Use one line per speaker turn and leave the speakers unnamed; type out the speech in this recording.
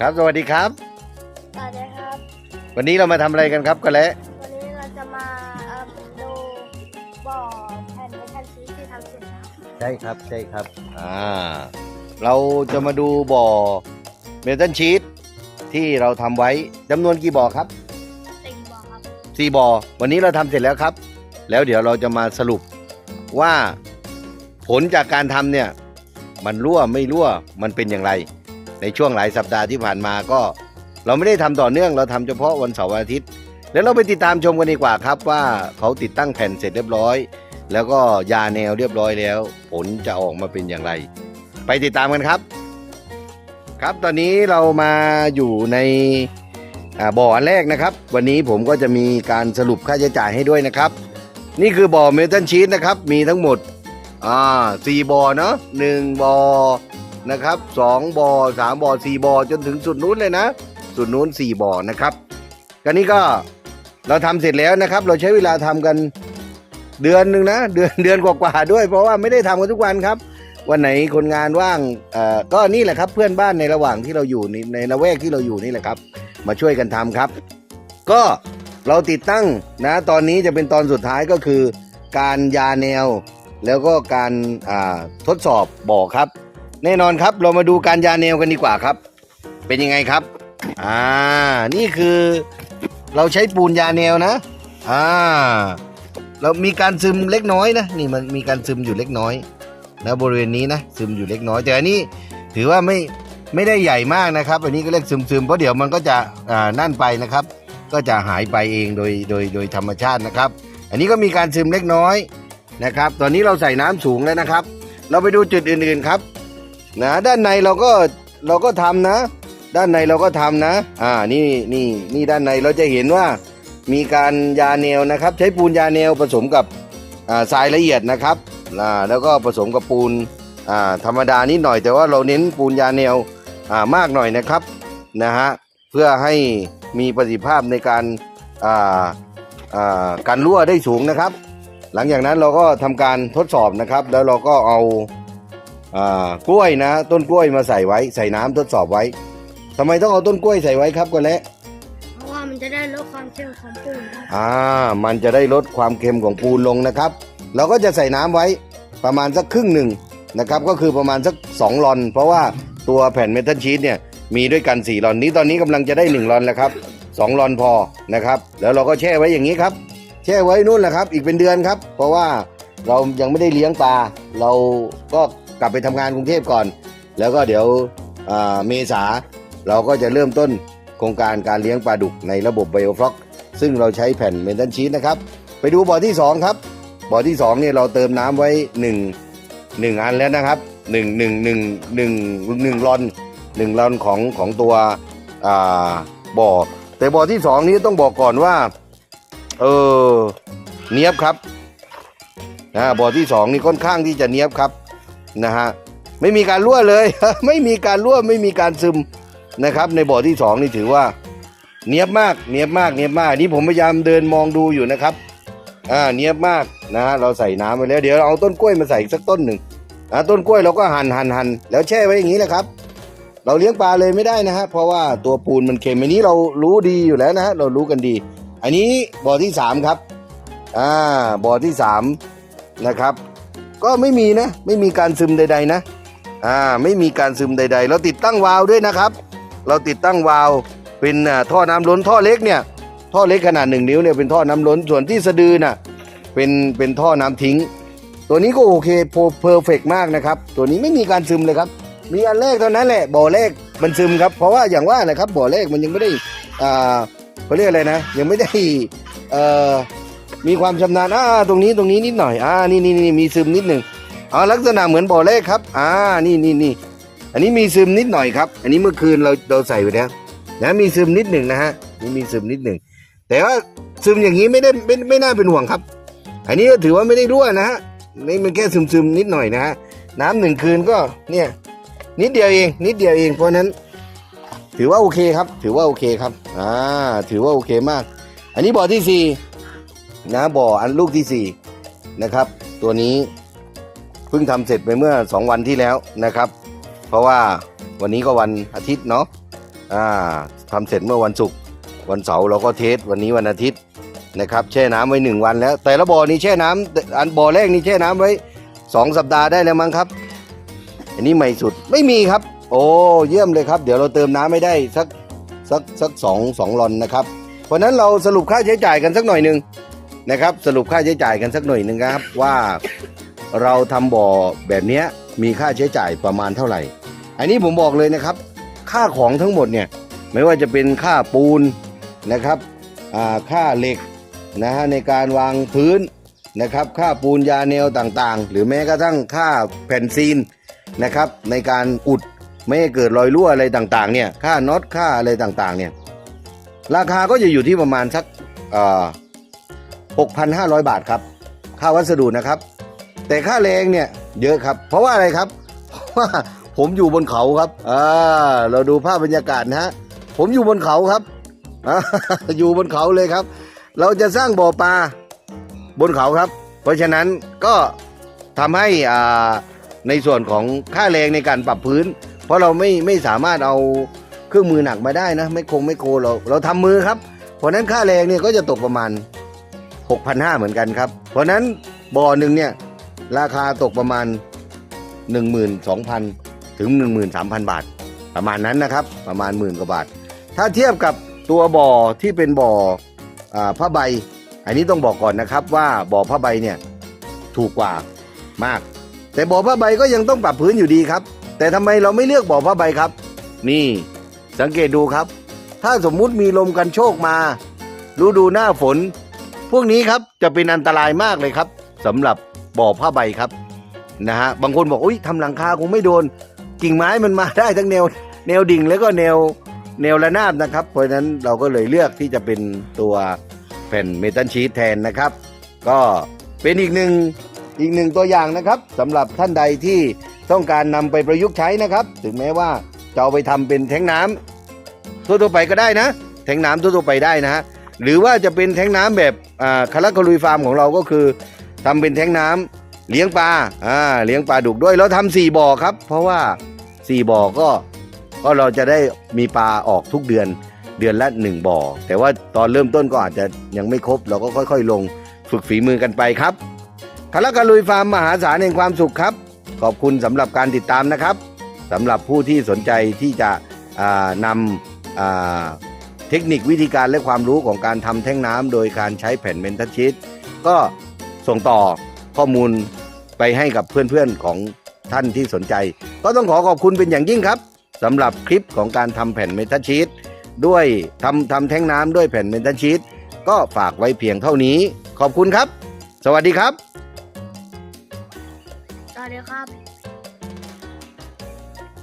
ครับสวัสดีครับ
สวัสดีครับ
วันนี้เรามาทำอะไรกันครับก็และ
วันนี้เราจะมาเอ่อดูบ่อแผ่นเมทัลชีสที่ทำเสร็จแล้ว
ใช่ครับใช่ครับอ่าเราจะมาดูบ่อเมทัลชีตที่เราทำไว้จำนวนกี่บ่อครับ
ตีบ่อครับ
สี่บ่อวันนี้เราทำเสร็จแล้วครับ แล้วเดี๋ยวเราจะมาสรุปว่าผลจากการทำเนี่ย มันรั่วไม่รั่วมันเป็นอย่างไร ในช่วงหลายสัปดาห์ที่ผ่านมาก็ เราไม่ได้ทำต่อเนื่องเราทำเฉพาะวันเสาร์วันอาทิตย์เดี๋ยวเราไปติดตามชมกันดีกว่าครับว่าเขาติดตั้งแผ่นเสร็จเรียบร้อย แล้วก็ยาแนวเรียบร้อยแล้ว ผลจะออกมาเป็นอย่างไร ไปติดตามกันครับ ครับตอนนี้เรามาอยู่ในบ่ออันแรกนะครับ วันนี้ผมก็จะมีการสรุปค่าใช้จ่ายให้ด้วยนะครับ นี่คือบ่อเมทัลชีตนะครับมีทั้งหมดอ่าสี่บ่อเนาะหนึ่งบ่อ นะครับสองบ่อสามบ่อสี่บ่อจนถึงสุดนู้นเลยนะ สุดนู้นสี่บ่อนะครับก็นี่ก็เราทำเสร็จแล้วนะครับ เราใช้เวลาทำกันเดือนหนึ่งนะ เดือนเดือนกว่าๆด้วย เพราะว่าไม่ได้ทำกันทุกวันครับ วันไหนคนงานว่างก็นี่แหละครับ เพื่อนบ้านในระหว่างที่เราอยู่ในในละแวกที่เราอยู่นี่แหละครับ มาช่วยกันทำครับ ก็เราติดตั้งนะ ตอนนี้จะเป็นตอนสุดท้ายก็คือ การยาแนว แล้วก็การทดสอบบ่อครับ แน่นอนครับเรามาดูการยาแนวกันดีกว่าครับ เป็นยังไงครับอ่านี่คือเราใช้ปูนยาแนวนะอ่าเรามีการซึมเล็กน้อยนะนี่มันมีการซึมอยู่เล็กน้อยนะบริเวณนี้นะซึมอยู่เล็กน้อยแต่อันนี้ถือว่าไม่ไม่ได้ใหญ่มากนะครับ อันนี้ก็เรียกซึมซึมๆเพราะเดี๋ยวมันก็จะอ่านั่นไปนะครับ ก็จะหายไปเองโดยโดยโดยธรรมชาตินะครับ อันนี้ก็มีการซึมเล็กน้อยนะครับ ตอนนี้เราใส่น้ำสูงแล้วนะครับ เราไปดูจุดอื่นๆครับ นะด้านในเราก็เราก็ทำนะ ด้านในเราก็ทำนะ อ่านี่นี่นี่ด้านในเราจะเห็นว่ามีการยาแนวนะครับ ใช้ปูนยาแนวผสมกับอ่าทรายละเอียดนะครับอ่าแล้วก็ผสมกับปูนอ่าธรรมดานิดหน่อย แต่ว่าเราเน้นปูนยาแนวอ่ามากหน่อยนะครับนะฮะเพื่อให้มีประสิทธิภาพในการอ่าอ่าการรั่วได้สูงนะครับ หลังจากนั้นเราก็ทำการทดสอบนะครับ แล้วเราก็เอา กล้วยนะ ต้นกล้วยมาใส่ไว้ ใส่น้ำทดสอบไว้ทำไมต้องเอาต้นกล้วยใส่ไว้ครับกันและ
เพราะว่ามันจะได้ลดความเค็มของปูนครับ
อ่า มันจะได้ลดความเค็มของปูนลงนะครับ เราก็จะใส่น้ำไว้ประมาณสักครึ่งหนึ่งนะครับ ก็คือประมาณสัก2ลอน เพราะว่าตัวแผ่นเมทัลชีตเนี่ยมีด้วยกัน4ลอนนี้ตอนนี้กำลังจะได้1ลอนแล้วครับ2ลอนพอนะครับ แล้วเราก็แช่ไว้อย่างนี้ครับ แช่ไว้นู่นแหละครับ อีกเป็นเดือนครับ เพราะว่าเรายังไม่ได้เลี้ยงปลาเราก็ กลับไปทำงานกรุงเทพก่อน แล้วก็เดี๋ยวเมษาเราก็จะเริ่มต้นโครงการการเลี้ยงปลาดุกในระบบไบโอฟล็อกซึ่งเราใช้แผ่นเมทัลชีตนะครับ ไปดูบ่อที่ 2 ครับ บ่อที่2เนี่ยเราเติมน้ำไว้ 1 1 อันแล้วนะครับ 1 1 1 1 1ลอน1ลอนของของตัวบ่อ แต่บ่อที่ 2 นี้ต้องบอกก่อนว่า เออเนียบครับนะบ่อที่ 2 นี่ค่อนข้างที่จะเนียบครับ นะฮะไม่มีการรั่วเลย ไม่มีการรั่วไม่มีการซึมนะครับ ในบ่อที่ 2 นี่ถือว่า เนียบมากเนียบมากเนียบมากนี่ผมพยายามเดินมองดูอยู่นะครับอ่าเนียบมากนะฮะเราใส่น้ำไปแล้วเดี๋ยวเราเอาต้นกล้วยมาใส่อีกสักต้นหนึ่งอ่าต้นกล้วยเราก็หั่นหั่นหั่นแล้วแช่ไว้อย่างนี้แหละครับ เราเลี้ยงปลาเลยไม่ได้นะฮะเพราะว่าตัวปูนมันเค็มอันนี้เรารู้ดีอยู่แล้วนะฮะเรารู้กันดี อันนี้บ่อที่สามครับอ่าบ่อที่สามนะครับ ก็ไม่มีนะ ไม่มีการซึมใด ๆ นะ อ่า ไม่มีการซึมใด ๆ เราติดตั้งวาล์วด้วยนะครับ เราติดตั้งวาล์วเป็นอ่าท่อน้ำล้นท่อเล็กเนี่ย ท่อเล็กขนาดหนึ่งนิ้วเนี่ยเป็นท่อน้ำล้น ส่วนที่สะดือน่ะ เป็นเป็นท่อน้ำทิ้ง ตัวนี้ก็โอเคเพอร์เฟกมากนะครับ ตัวนี้ไม่มีการซึมเลยครับ มีอันแรกเท่านั้นแหละ บ่อแรกมันซึมครับ เพราะว่าอย่างว่านะครับ บ่อแรกมันยังไม่ได้ อ่าเขาเรียกอะไรนะ ยังไม่ได้ เอ่อ มีความชำนาญอ่าตรงนี้ตรงนี้นิดหน่อยอ่านี่นี่นี่มีซึมนิดหนึ่งอ๋อลักษณะเหมือนบ่อแรกครับอ่านี่นี่นี่อันนี้มีซึมนิดหน่อยครับ อันนี้เมื่อคืนเราเราใส่ไปแล้วนะมีซึมนิดหนึ่งนะฮะนี่มีซึมนิดหนึ่งแต่ว่าซึมอย่างนี้ไม่ได้ไม่ไม่น่าเป็นห่วงครับ อันนี้ก็ถือว่าไม่ได้รั่วนะฮะนี่มันแค่ซึมซึมนิดหน่อยนะฮะน้ำหนึ่งคืนก็เนี่ยนิดเดียวเอง นิดเดียวเอง เพราะนั้น ถือว่าโอเคครับ ถือว่าโอเคครับ อ่า ถือว่าโอเคมาก อันนี้บ่อที่สี่ นะบ่ออันลูกที่สี่นะครับ ตัวนี้เพิ่งทำเสร็จไปเมื่อสองวันที่แล้วนะครับ เพราะว่าวันนี้ก็วันอาทิตย์เนาะอ่าทำเสร็จเมื่อวันศุกร์วันเสาร์เราก็เทสวันนี้วันอาทิตย์นะครับ แช่น้ำไว้หนึ่งวันแล้ว แต่ละบ่อนี้แช่น้ำอันบ่อแรกนี่แช่น้ำไว้สองสัปดาห์ได้แล้วมั้งครับ อันนี้ใหม่สุดไม่มีครับ โอ้เยี่ยมเลยครับ เดี๋ยวเราเติมน้ำไม่ได้สักสักสักสองสองลอนนะครับ เพราะฉะนั้นเราสรุปค่าใช้จ่ายกันสักหน่อยหนึ่ง นะครับ สรุปค่าใช้จ่ายกันสักหน่อยหนึ่งครับว่าเราทำบ่อแบบเนี้ยมีค่าใช้จ่ายประมาณเท่าไหร่ อันนี้ผมบอกเลยนะครับ ค่าของทั้งหมดเนี่ยไม่ว่าจะเป็นค่าปูนนะครับค่าเหล็กนะฮะในการวางพื้นนะครับ ค่าปูนยาแนวต่างๆ หรือแม้กระทั่งค่าแผ่นซีนนะครับ ในการอุดไม่ให้เกิดรอยรั่วอะไรต่างๆเนี่ยค่าน็อตค่าอะไรต่างๆเนี่ยราคาก็จะอยู่ที่ประมาณสัก หกพันห้าร้อยบาทครับ ค่าวัสดุนะครับ แต่ค่าแรงเนี่ยเยอะครับ เพราะว่าอะไรครับ เพราะว่าผมอยู่บนเขาครับอ่าเราดูภาพบรรยากาศนะฮะผมอยู่บนเขาครับออยู่บนเขาเลยครับ เราจะสร้างบ่อปลาบนเขาครับ เพราะฉะนั้นก็ทำให้อ่าในส่วนของค่าแรงในการปรับพื้น เพราะเราไม่ไม่สามารถเอาเครื่องมือหนักมาได้นะ ไม่คงไม่โคเราเราทำมือครับ เพราะนั้นค่าแรงเนี่ยก็จะตกประมาณ 6,500 เหมือนกันครับ เพราะนั้นบ่อหนึ่งเนี่ยราคาตกประมาณ 12,000 ถึง 13,000 บาท ประมาณนั้นนะครับประมาณหมื่นกว่าบาท ถ้าเทียบกับตัวบ่อที่เป็นบ่ออผ้าใบ อันนี้ต้องบอกก่อนนะครับว่าบ่อผ้าใบเนี่ยถูกกว่ามาก แต่บ่อผ้าใบก็ยังต้องปรับพื้นอยู่ดีครับ แต่ทำไมเราไม่เลือกบ่อผ้าใบครับ นี่สังเกตดูครับ ถ้าสมมุติมีลมกันโชกมาฤดูหน้าฝน พวกนี้ครับจะเป็นอันตรายมากเลยครับสำหรับบ่อผ้าใบครับนะฮะบางคนบอกอุ้ยทำหลังคาคงไม่โดน กิ่งไม้มันมาได้ทั้งแนวแนวดิ่งแล้วก็แนวแนวระนาบนะครับ เพราะฉะนั้นเราก็เลยเลือกที่จะเป็นตัวแผ่นเมทัลชีตแทนนะครับ ก็เป็นอีกหนึ่งอีกหนึ่งตัวอย่างนะครับสำหรับท่านใดที่ต้องการนำไปประยุกต์ใช้นะครับ ถึงแม้ว่าจะเอาไปทำเป็นแท้งน้ำทั่วๆไปก็ได้นะ แท้งน้ำทั่วๆไปได้นะฮะ หรือว่าจะเป็นแท้งน้ำแบบคาราคาลุยฟาร์มของเราก็คือทำเป็นแท้งน้ำเลี้ยงปลาอ่าเลี้ยงปลาดุกด้วยแล้วทำสี่บ่อครับ เพราะว่าสี่บ่อก็ก็เราจะได้มีปลาออกทุกเดือนเดือนละหนึ่งบ่อ แต่ว่าตอนเริ่มต้นก็อาจจะยังไม่ครบ เราก็ค่อยๆ ลงฝึกฝีมือกันไปครับคารากาลุยฟาร์มมหาศาลแห่งความสุขครับ ขอบคุณสำหรับการติดตามนะครับสำหรับผู้ที่สนใจที่จะนำ เทคนิควิธีการและความรู้ของการทำแท่งน้ำโดยการใช้แผ่นเมนทัลชีตก็ส่งต่อข้อมูลไปให้กับเพื่อนๆของท่านที่สนใจ ก็ต้องขอขอบคุณเป็นอย่างยิ่งครับสำหรับคลิปของการทำแผ่นเมทัลชีตด้วยทำทำแท่งน้ำด้วยแผ่นเมทัลชีตก็ฝากไว้เพียงเท่านี้ ขอบคุณครับ สวัสดีครับ
สวัสดีครับ